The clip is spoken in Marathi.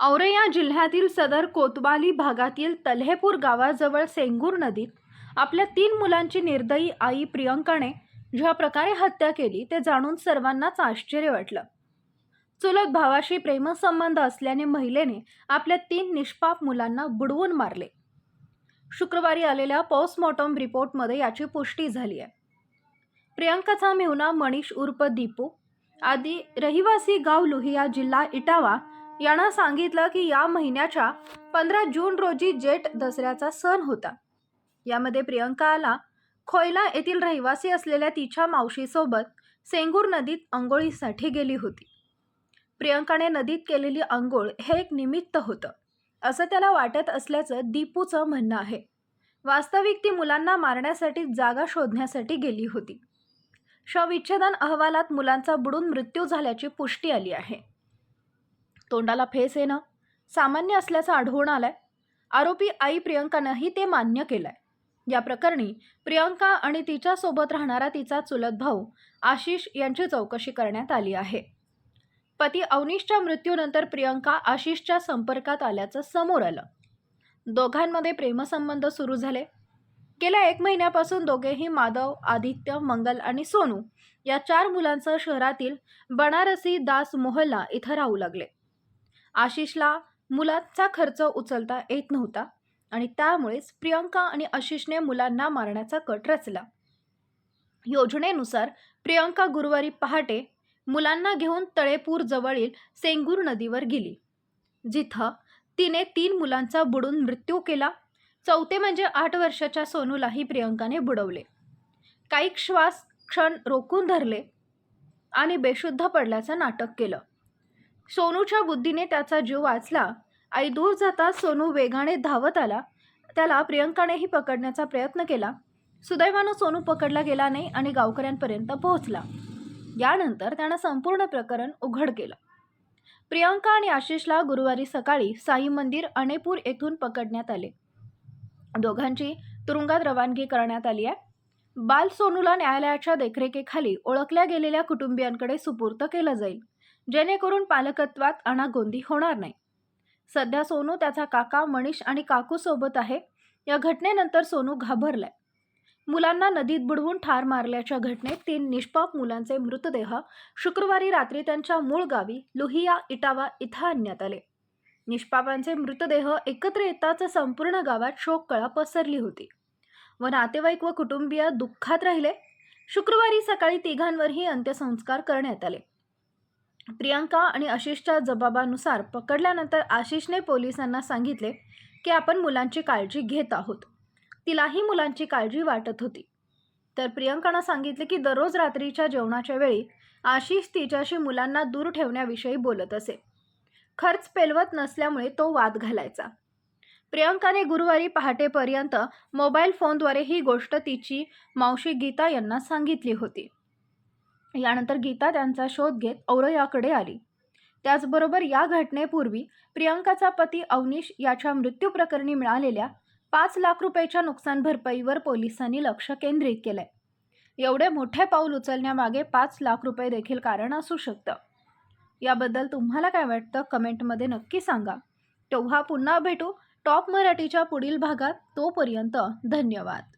औरैया जिल्ह्यातील सदर कोतवाली भागातील तल्हेपूर गावाजवळ सेंगूर नदीत आपल्या तीन मुलांची निर्दयी आई प्रियंकाने ज्या प्रकारे हत्या केली ते जाणून सर्वांनाच आश्चर्य वाटलं. चुलत भावाशी प्रेमसंबंध असल्याने महिलेने आपल्या तीन निष्पाप मुलांना बुडवून मारले. शुक्रवारी आलेल्या पोस्टमॉर्टम रिपोर्टमध्ये याची पुष्टी झाली आहे. प्रियंकाचा मेहुना मनीष उर्फ दीपू आदी रहिवासी गाव लुहिया जिल्हा इटावा यानं सांगितलं की या महिन्याच्या पंधरा जून रोजी जेठ दसऱ्याचा सण होता. यामध्ये प्रियंकाला खोयला येथील रहिवासी असलेल्या तिच्या मावशीसोबत सेंगूर नदीत आंघोळीसाठी गेली होती. प्रियंकाने नदीत केलेली आंघोळ हे एक निमित्त होतं असं त्याला वाटत असल्याचं दीपूचं म्हणणं आहे. वास्तविक ती मुलांना मारण्यासाठी जागा शोधण्यासाठी गेली होती. शवविच्छेदन अहवालात मुलांचा बुडून मृत्यू झाल्याची पुष्टी आली आहे. तोंडाला फेस येणं सामान्य असल्याचं आढळून आलंय. आरोपी आई प्रियंकानंही ते मान्य केलंय. या प्रकरणी प्रियंका आणि तिच्यासोबत राहणारा तिचा चुलत भाऊ आशिष यांची चौकशी करण्यात आली आहे. पती अवनीशच्या मृत्यूनंतर प्रियंका आशिषच्या संपर्कात आल्याचं समोर आलं. दोघांमध्ये प्रेमसंबंध सुरू झाले. गेल्या एक महिन्यापासून दोघेही माधव आदित्य मंगल आणि सोनू या चार मुलांसह शहरातील बनारसी दास मोहल्ला इथं राहू लागले. आशिषला मुलाचा खर्च उचलता येत नव्हता आणि त्यामुळेच प्रियंका आणि आशिषने मुलांना मारण्याचा कट रचला. योजनेनुसार प्रियंका गुरुवारी पहाटे मुलांना घेऊन तळेपूर जवळील सेंगूर नदीवर गेली. जिथं तिने तीन मुलांचा बुडून मृत्यू केला. चौथे म्हणजे आठ वर्षाच्या सोनूलाही प्रियंकाने बुडवले. काही श्वास क्षण रोखून धरले आणि बेशुद्ध पडल्याचं नाटक केलं. सोनूच्या बुद्धीने त्याचा जीव वाचला. आई दूर जाताच सोनू वेगाने धावत आला. त्याला प्रियंकानेही पकडण्याचा प्रयत्न केला. सुदैवानं सोनू पकडला गेला नाही आणि गावकऱ्यांपर्यंत पोहोचला. यानंतर त्यानं संपूर्ण प्रकरण उघड केलं. प्रियंका आणि आशिषला गुरुवारी सकाळी साई मंदिर अणेपूर येथून पकडण्यात आले. दोघांची तुरुंगात रवानगी करण्यात आली आहे. बाल सोनूला न्यायालयाच्या देखरेखीखाली ओळखल्या गेलेल्या कुटुंबियांकडे सुपूर्त केलं जाईल. जेणेकरून पालकत्वात अनागोंदी होणार नाही. सध्या सोनू त्याचा काका मनीष आणि काकू सोबत आहे. या घटनेनंतर सोनू घाबरलाय. मुलांना नदीत बुडवून ठार मारल्याच्या घटनेत तीन निष्पाप मुलांचे मृतदेह शुक्रवारी रात्री त्यांच्या मूळ गावी लुहिया इटावा इथं आणण्यात आले. निष्पापांचे मृतदेह एकत्र येताच संपूर्ण गावात शोककळा पसरली होती. व नातेवाईक व कुटुंबीय दुःखात राहिले. शुक्रवारी सकाळी तिघांवरही अंत्यसंस्कार करण्यात आले. प्रियांका आणि आशिषच्या जबाबानुसार पकडल्यानंतर आशिषने पोलिसांना सांगितले की आपण मुलांची काळजी घेत आहोत. तिलाही मुलांची काळजी वाटत होती. तर प्रियंकानं सांगितले की दररोज रात्रीच्या जेवणाच्या वेळी आशिष तिच्याशी मुलांना दूर ठेवण्याविषयी बोलत असे. खर्च पेलवत नसल्यामुळे तो वाद घालायचा. प्रियंकाने गुरुवारी पहाटेपर्यंत मोबाईल फोनद्वारे ही गोष्ट तिची मावशी गीता यांना सांगितली होती. यानंतर गीता त्यांचा शोध घेत औरयाकडे आली. त्याचबरोबर या घटनेपूर्वी प्रियंकाचा पती अवनीश याच्या मृत्यूप्रकरणी मिळालेल्या पाच लाख रुपयाच्या नुकसान भरपाईवर पोलिसांनी लक्ष केंद्रित केलंय. एवढे मोठे पाऊल उचलण्यामागे पाच लाख रुपये देखील कारण असू शकतं. याबद्दल तुम्हाला काय वाटतं? कमेंटमध्ये नक्की सांगा. तेव्हा पुन्हा भेटू टॉप मराठीच्या पुढील भागात. तोपर्यंत धन्यवाद.